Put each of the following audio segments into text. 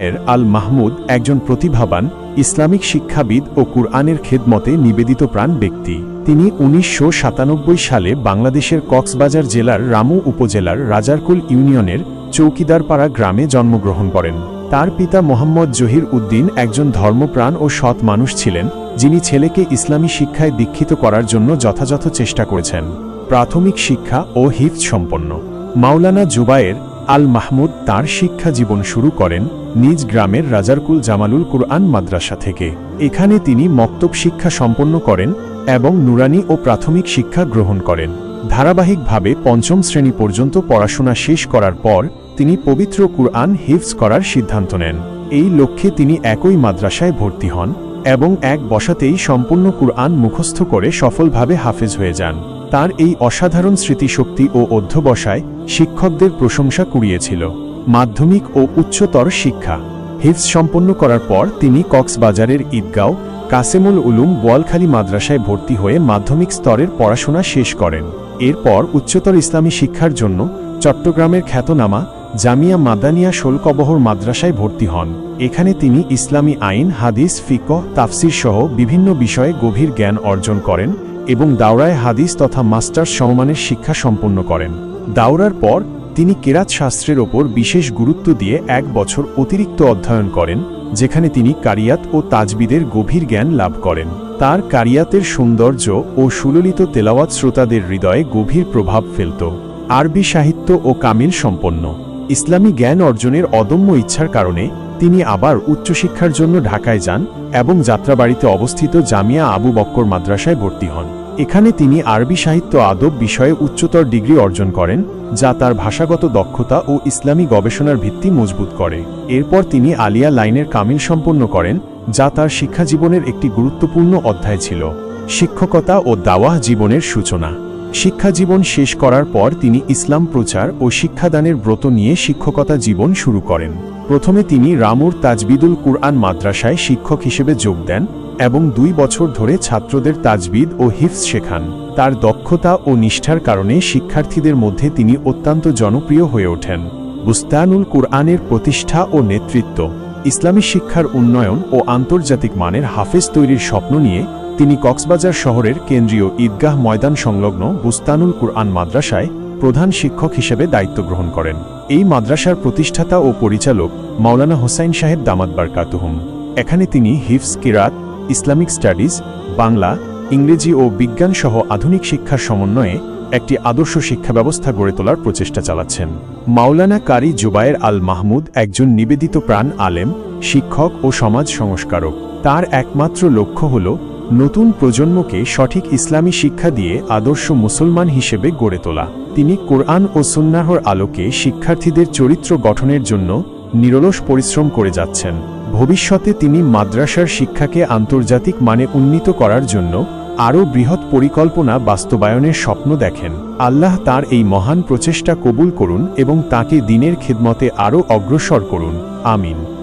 এর আল মাহমুদ একজন প্রতিভাবান, ইসলামিক শিক্ষাবিদ ও কুরআনের খেদমতে নিবেদিত প্রাণ ব্যক্তি। তিনি উনিশশো সাতানব্বই সালে বাংলাদেশের কক্সবাজার জেলার রামু উপজেলার রাজারকুল ইউনিয়নের চৌকিদারপাড়া গ্রামে জন্মগ্রহণ করেন। তার পিতা মোহাম্মদ জহির উদ্দিন একজন ধর্মপ্রাণ ও সৎ মানুষ ছিলেন, যিনি ছেলেকে ইসলামী শিক্ষায় দীক্ষিত করার জন্য যথাযথ চেষ্টা করেছেন। প্রাথমিক শিক্ষা ও হিফজ সম্পন্ন। মাওলানা জুবায়ের আল মাহমুদ তার শিক্ষা জীবন শুরু করেন নিজ গ্রামের রাজারকুল জামালুল কুরআন মাদ্রাসা থেকে। এখানে তিনি মক্তব শিক্ষা সম্পন্ন করেন এবং নুরানি ও প্রাথমিক শিক্ষা গ্রহণ করেন। ধারাবাহিকভাবে পঞ্চম শ্রেণি পর্যন্ত পড়াশোনা শেষ করার পর তিনি পবিত্র কুরআন হিফজ করার সিদ্ধান্ত নেন। এই লক্ষ্যে তিনি একই মাদ্রাসায় ভর্তি হন। এবং এক বসাতেই সম্পূর্ণ কুরআন মুখস্থ করে সফলভাবে হাফেজ হয়ে যান। তার এই অসাধারণ স্মৃতিশক্তি ও অধ্যবসায় শিক্ষকদের প্রশংসা কুড়িয়েছিল। মাধ্যমিক ও উচ্চতর শিক্ষা। হিফজ সম্পন্ন করার পর তিনি কক্সবাজারের ঈদগাঁও, কাসেমুল উলুম বোয়ালখালী মাদ্রাসায় ভর্তি হয়ে মাধ্যমিক স্তরের পড়াশোনা শেষ করেন। এরপর উচ্চতর ইসলামী শিক্ষার জন্য চট্টগ্রামের খ্যাতনামা জামিয়া মাদানিয়া শোলকবহর মাদ্রাসায় ভর্তি হন। এখানে তিনি ইসলামী আইন, হাদিস, ফিকহ, তাফসির সহ বিভিন্ন বিষয়ে গভীর জ্ঞান অর্জন করেন এবং দাওরায় হাদিস তথা মাস্টার্স সম্মানের শিক্ষা সম্পন্ন করেন। দাওরার পর তিনি কেরাত শাস্ত্রের ওপর বিশেষ গুরুত্ব দিয়ে এক বছর অতিরিক্ত অধ্যয়ন করেন, যেখানে তিনি কারিয়াত ও তাজবিদের গভীর জ্ঞান লাভ করেন। তার কারিয়াতের সৌন্দর্য ও সুললিত তেলাওয়াত শ্রোতাদের হৃদয়ে গভীর প্রভাব ফেলত। আরবি সাহিত্য ও কামিল সম্পন্ন। ইসলামী জ্ঞান অর্জনের অদম্য ইচ্ছার কারণে তিনি আবার উচ্চশিক্ষার জন্য ঢাকায় যান এবং যাত্রাবাড়িতে অবস্থিত জামিয়া আবু বক্কর মাদ্রাসায় ভর্তি হন। এখানে তিনি আরবি সাহিত্য আদব বিষয়ে উচ্চতর ডিগ্রি অর্জন করেন, যা তার ভাষাগত দক্ষতা ও ইসলামী গবেষণার ভিত্তি মজবুত করে। এরপর তিনি আলিয়া লাইনের কামিল সম্পন্ন করেন, যা তার শিক্ষাজীবনের একটি গুরুত্বপূর্ণ অধ্যায় ছিল। শিক্ষকতা ও দাওয়াহ জীবনের সূচনা। শিক্ষাজীবন শেষ করার পর তিনি ইসলাম প্রচার ও শিক্ষাদানের ব্রত নিয়ে শিক্ষকতা জীবন শুরু করেন। প্রথমে তিনি রামুর তাজবিদুল কুরআন মাদ্রাসায় শিক্ষক হিসেবে যোগ দেন এবং দুই বছর ধরে ছাত্রদের তাজবিদ ও হিফস শেখান। তার দক্ষতা ও নিষ্ঠার কারণে শিক্ষার্থীদের মধ্যে তিনি অত্যন্ত জনপ্রিয় হয়ে ওঠেন। বুস্তানুল কুরআনের প্রতিষ্ঠা ও নেতৃত্ব, ইসলামী শিক্ষার উন্নয়ন ও আন্তর্জাতিক মানের হাফেজ তৈরির স্বপ্ন নিয়ে তিনি কক্সবাজার শহরের কেন্দ্রীয় ঈদগাহ ময়দান সংলগ্ন বুস্তানুল কুরআন মাদ্রাসায় প্রধান শিক্ষক হিসেবে দায়িত্ব গ্রহণ করেন। এই মাদ্রাসার প্রতিষ্ঠাতা ও পরিচালক মাওলানা হোসাইন সাহেব দামাদবার কাতুহুম এখানে তিনি হিফস কিরাত, ইসলামিক স্টাডিজ, বাংলা, ইংরেজি ও বিজ্ঞান সহ আধুনিক শিক্ষার সমন্বয়ে একটি আদর্শ শিক্ষা ব্যবস্থা গড়ে তোলার প্রচেষ্টা চালাচ্ছেন। মাওলানা কারি জুবায়ের আল মাহমুদ একজন নিবেদিত প্রাণ আলেম, শিক্ষক ও সমাজ সংস্কারক। তার একমাত্র লক্ষ্য হল নতুন প্রজন্মকে সঠিক ইসলামী শিক্ষা দিয়ে আদর্শ মুসলমান হিসেবে গড়ে তোলা। তিনি কোরআন ও সুন্নাহর আলোকে শিক্ষার্থীদের চরিত্র গঠনের জন্য নিরলস পরিশ্রম করে যাচ্ছেন। ভবিষ্যতে তিনি মাদ্রাসার শিক্ষাকে আন্তর্জাতিক মানে উন্নীত করার জন্য আরও বৃহৎ পরিকল্পনা বাস্তবায়নের স্বপ্ন দেখেন। আল্লাহ তার এই মহান প্রচেষ্টা কবুল করুন এবং তাকে দিনের খেদমতে আরও অগ্রসর করুন। আমিন।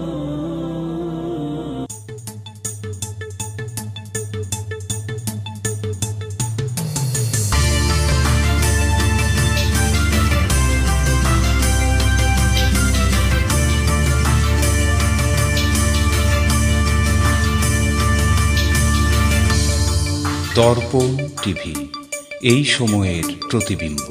দর্পণ টিভি এই সময়ের প্রতিবিম্ব।